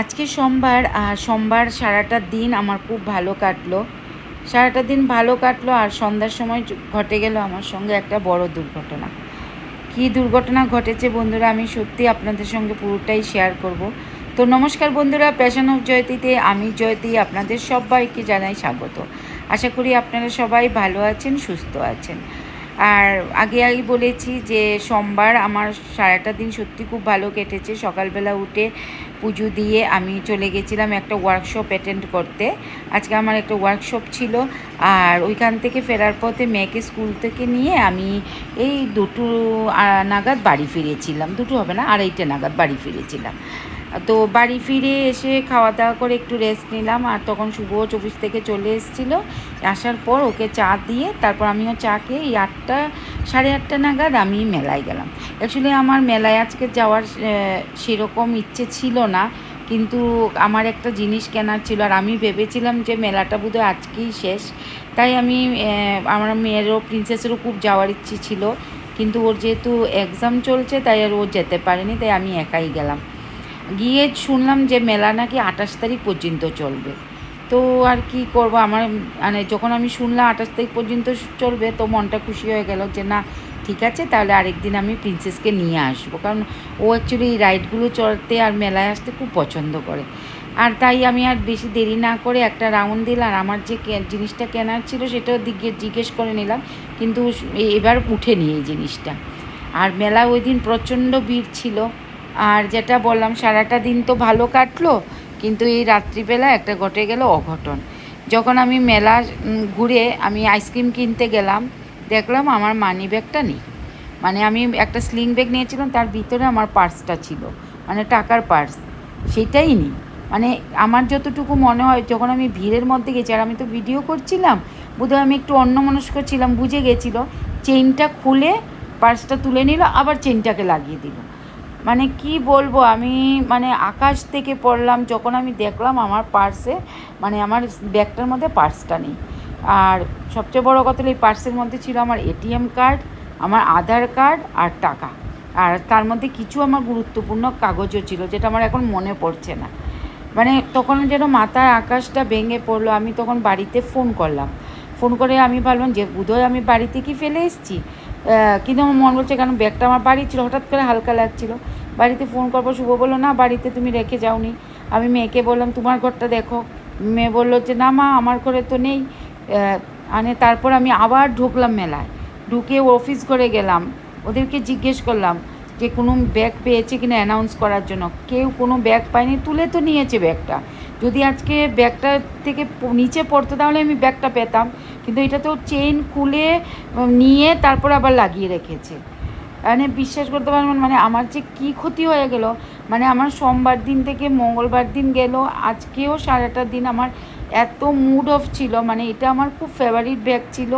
আজকে সোমবার, আর সোমবার সারাটা দিন আমার খুব ভালো কাটলো। সারাটা দিন ভালো কাটলো, আর সন্ধ্যার সময় ঘটে গেল আমার সঙ্গে একটা বড় দুর্ঘটনা। কী দুর্ঘটনা ঘটেছে বন্ধুরা, আমি সত্যি আপনাদের সঙ্গে পুরোটাই শেয়ার করব। তো নমস্কার বন্ধুরা প্যাশন অফ জয়তীতে আমি জয়তী, আপনাদের সবাইকে জানাই স্বাগত। আশা করি আপনারা সবাই ভালো আছেন, সুস্থ আছেন। আর আগে আগে বলেছি যে সোমবার আমার সারাটা দিন সত্যি খুব ভালো কেটেছে। সকালবেলা উঠে পুজো দিয়ে আমি চলে গেছিলাম একটা ওয়ার্কশপ অ্যাটেন্ড করতে। আজকে আমার একটা ওয়ার্কশপ ছিল আর ওইখান থেকে ফেরার পথে মেয়েকে স্কুল থেকে নিয়ে আমি এই দুটো নাগাদ বাড়ি ফিরেছিলাম। দুটো হবে না, আড়াইটে নাগাদ বাড়ি ফিরেছিলাম। তো বাড়ি ফিরে এসে খাওয়া দাওয়া করে একটু রেস্ট নিলাম। আর তখন শুভ অফিস থেকে চলে এসেছিল। আসার পর ওকে চা দিয়ে তারপর আমিও চা খেয়ে এই আটটা, সাড়ে আটটা নাগাদ আমি মেলায় গেলাম। অ্যাকচুয়ালি আমার মেলায় আজকে যাওয়ার সেরকম ইচ্ছে ছিল না। কিন্তু আমার একটা জিনিস কেনার ছিল। আর আমি ভেবেছিলাম যে মেলাটা বোধহয় আজকেই শেষ। তাই আমি আমার মেয়েরও প্রিন্সেসেরও খুব যাওয়ার ইচ্ছে ছিল। কিন্তু ওর যেহেতু এক্সাম চলছে, তাই আর ও যেতে পারেনি। তাই আমি একাই গেলাম। গিয়ে শুনলাম যে মেলা নাকি আঠাশ তারিখ পর্যন্ত চলবে। তো আর কি করব? আমার মানে যখন আমি শুনলাম আঠাশ তারিখ পর্যন্ত চলবে, তো মনটা খুশি হয়ে গেল যে না, ঠিক আছে, তাহলে আরেকদিন আমি প্রিন্সেসকে নিয়ে আসব। কারণ ও অ্যাকচুয়ালি এই রাইডগুলো চড়তে আর মেলায় আসতে খুব পছন্দ করে। আর তাই আমি আর বেশি দেরি না করে একটা রাউন্ড দিলাম। আর আমার যে জিনিসটা কেনার ছিল সেটাও দিকে জিজ্ঞেস করে নিলাম। কিন্তু এবার উঠেনি এই জিনিসটা। আর মেলা ওই দিন প্রচণ্ড ভিড় ছিল। আর যেটা বললাম, সারাটা দিন তো ভালো কাটলো, কিন্তু এই রাত্রিবেলা একটা ঘটে গেল অঘটন। যখন আমি মেলা ঘুরে আমি আইসক্রিম কিনতে গেলাম, দেখলাম আমার মানি ব্যাগটা নেই। মানে আমি একটা স্লিং ব্যাগ নিয়েছিলাম, তার ভিতরে আমার পার্সটা ছিল মানে টাকার পার্স সেটাই নেই। মানে আমার যতটুকু মনে হয়, যখন আমি ভিড়ের মধ্যে গেছি, আর আমি তো ভিডিও করছিলাম, বোধহয় আমি একটু অন্যমনস্ক ছিলাম, বুঝে গেছিল চেইনটা খুলে পার্সটা তুলে নিল, আবার চেইনটাকে লাগিয়ে দিল। মানে কি বলব, আমি মানে আকাশ থেকে পড়লাম, যখন আমি দেখলাম আমার পার্সে মানে আমার ব্যাগটার মধ্যে পার্সটা নেই। আর সবচেয়ে বড় কথা হলো, এই পার্সের মধ্যে ছিল আমার এটিএম কার্ড, আমার আধার কার্ড আর টাকা। আর তার মধ্যে কিছু আমার গুরুত্বপূর্ণ কাগজও ছিল, যেটা আমার এখন মনে পড়ছে না। মানে তখন যেন মাথার আকাশটা ভেঙে পড়ল, আমি তখন বাড়িতে ফোন করলাম। ফোন করে আমি ভাবলাম যে, বোধহয় আমি বাড়িতে কি ফেলে এসেছি? কিন্তু আমার মন বলছে কারণ ব্যাগটা আমার বাড়ি ছিল হঠাৎ করে হালকা লাগছিল। বাড়িতে ফোন করব শুভ বলল না বাড়িতে তুমি রেখে যাওনি। আমি মেয়েকে বললাম তোমার ঘরটা দেখো। মেয়ে বলল যে না মা আমার ঘরে তো নেই। আহ, মানে তারপর আমি আবার ঢুকলাম মেলায়। ঢুকে অফিস করে গেলাম। ওদেরকে জিজ্ঞেস করলাম যে কোনো ব্যাগ পেয়েছে কিনা অ্যানাউন্স করার জন্য? কেউ কোনো ব্যাগ পায়নি তুলে তো নিয়েছে ব্যাগটা যদি আজকে ব্যাগটা থেকে নিচে পড়তো, তাহলে আমি ব্যাগটা পেতাম। কিন্তু এটা তো চেইন খুলে নিয়ে তারপর আবার লাগিয়ে রেখেছে। মানে বিশ্বাস করতে পারবেন মানে আমার যে কি ক্ষতি হয়ে গেল মানে আমার সোমবার দিন থেকে মঙ্গলবার দিন গেল, আজকেও সারাটা দিন আমার এত মুড অফ ছিল মানে এটা আমার খুব ফেভারিট ব্যাগ ছিল।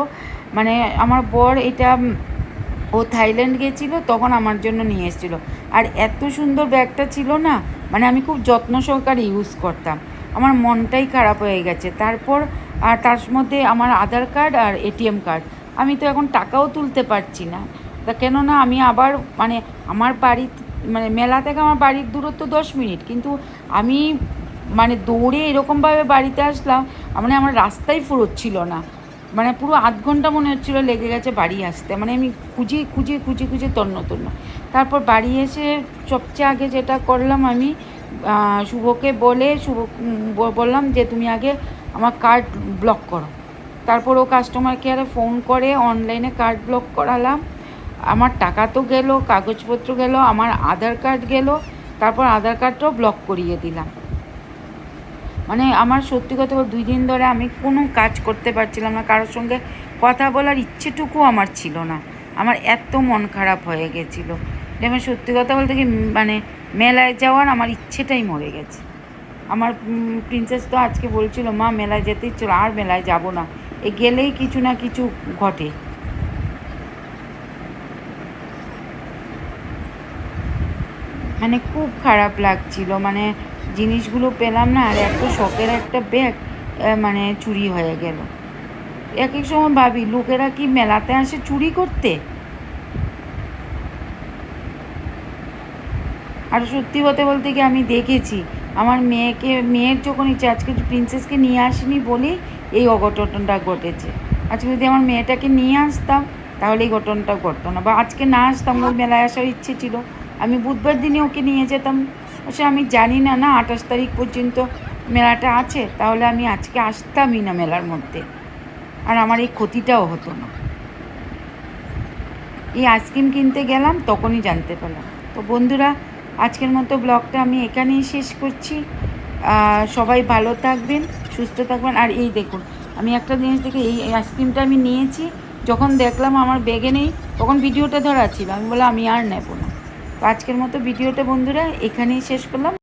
মানে আমার বর এটা ও থাইল্যান্ড গেছিল তখন আমার জন্য নিয়ে এসেছিল। আর এত সুন্দর ব্যাগটা ছিল না মানে আমি খুব যত্ন সহকারে ইউজ করতাম। আমার মনটাই খারাপ হয়ে গেছে। তারপর, আর তার মধ্যে আমার আধার কার্ড আর এটিএম কার্ড। আমি তো এখন টাকাও তুলতে পারছি না। তা কেননা আমি আবার মানে আমার বাড়ি মানে মেলা থেকে আমার বাড়ির দূরত্ব দশ মিনিট। কিন্তু আমি মানে দৌড়ে এরকমভাবে বাড়িতে আসলাম মানে আমার রাস্তাই ফুরোচ্ছিল না। মানে পুরো আধ ঘণ্টা মনে হচ্ছিল লেগে গেছে বাড়ি আসতে। মানে আমি খুঁজে খুঁজে খুঁজে খুঁজে তন্ন তন্ন। তারপর বাড়ি এসে সবচেয়ে আগে যেটা করলাম আমি শুভকে বলে, শুভ বললাম যে তুমি আগে আমার কার্ড ব্লক করো। তারপর ও কাস্টমার কেয়ারে ফোন করে অনলাইনে কার্ড ব্লক করালাম। আমার টাকা তো গেলো, কাগজপত্র গেল, আমার আধার কার্ড গেল, তারপর আধার কার্ডটাও ব্লক করিয়ে দিলাম। মানে আমার সত্যি কথা দুই দিন ধরে আমি কোনো কাজ করতে পারছিলাম না। কারোর সঙ্গে কথা বলার ইচ্ছেটুকু আমার ছিল না। আমার এত মন খারাপ হয়ে গেছিল। আমি সত্যি কথা বলতে কি মানে মেলায় যাওয়ার আমার ইচ্ছেটাই মরে গেছে। আমার প্রিন্সেস তো আজকে বলছিল মা মেলায় যেতে হলো, আর মেলায় যাব না। এ গেলেই কিছু না কিছু ঘটে। মানে খুব খারাপ লাগছিল। মানে জিনিসগুলো পেলাম না, আর এত শখের একটা ব্যাগ মানে চুরি হয়ে গেল। এক এক সময় ভাবি, লোকেরা কি মেলাতে আসে চুরি করতে? আর সত্যি কথা বলতে কি আমি দেখেছি, আমার মেয়েকে, মেয়ের যখন ইচ্ছে, আজকে প্রিন্সেসকে নিয়ে আসিনি বলেই এই অঘটনটা ঘটেছে। আজকে যদি আমার মেয়েটাকে নিয়ে আসতাম, তাহলে এই ঘটনাটা ঘটতো না, বা আজকে না আসতাম ওর মেলায় আসার ইচ্ছে ছিল। আমি বুধবার দিনে ওকে নিয়ে যেতাম। সে আমি জানি না না আঠাশ তারিখ পর্যন্ত মেলাটা আছে, তাহলে আমি আজকে আসতামই না মেলার মধ্যে। আর আমার এই ক্ষতিটাও হতো না। এই আইসক্রিম কিনতে গেলাম, তখনই জানতে পারলাম। তো বন্ধুরা, আজকের মতো ব্লগটা আমি এখানেই শেষ করছি। সবাই ভালো থাকবেন, সুস্থ থাকবেন। আর এই দেখুন, আমি একটা জিনিস দেখে এই এই আইসক্রিমটা আমি নিয়েছি, যখন দেখলাম আমার ব্যাগে নেই, তখন ভিডিওটা ধরা ছিল। আমি বললাম, আমি আর নেব না। তো আজকের মতো ভিডিওটা বন্ধুরা এখানেই শেষ করলাম।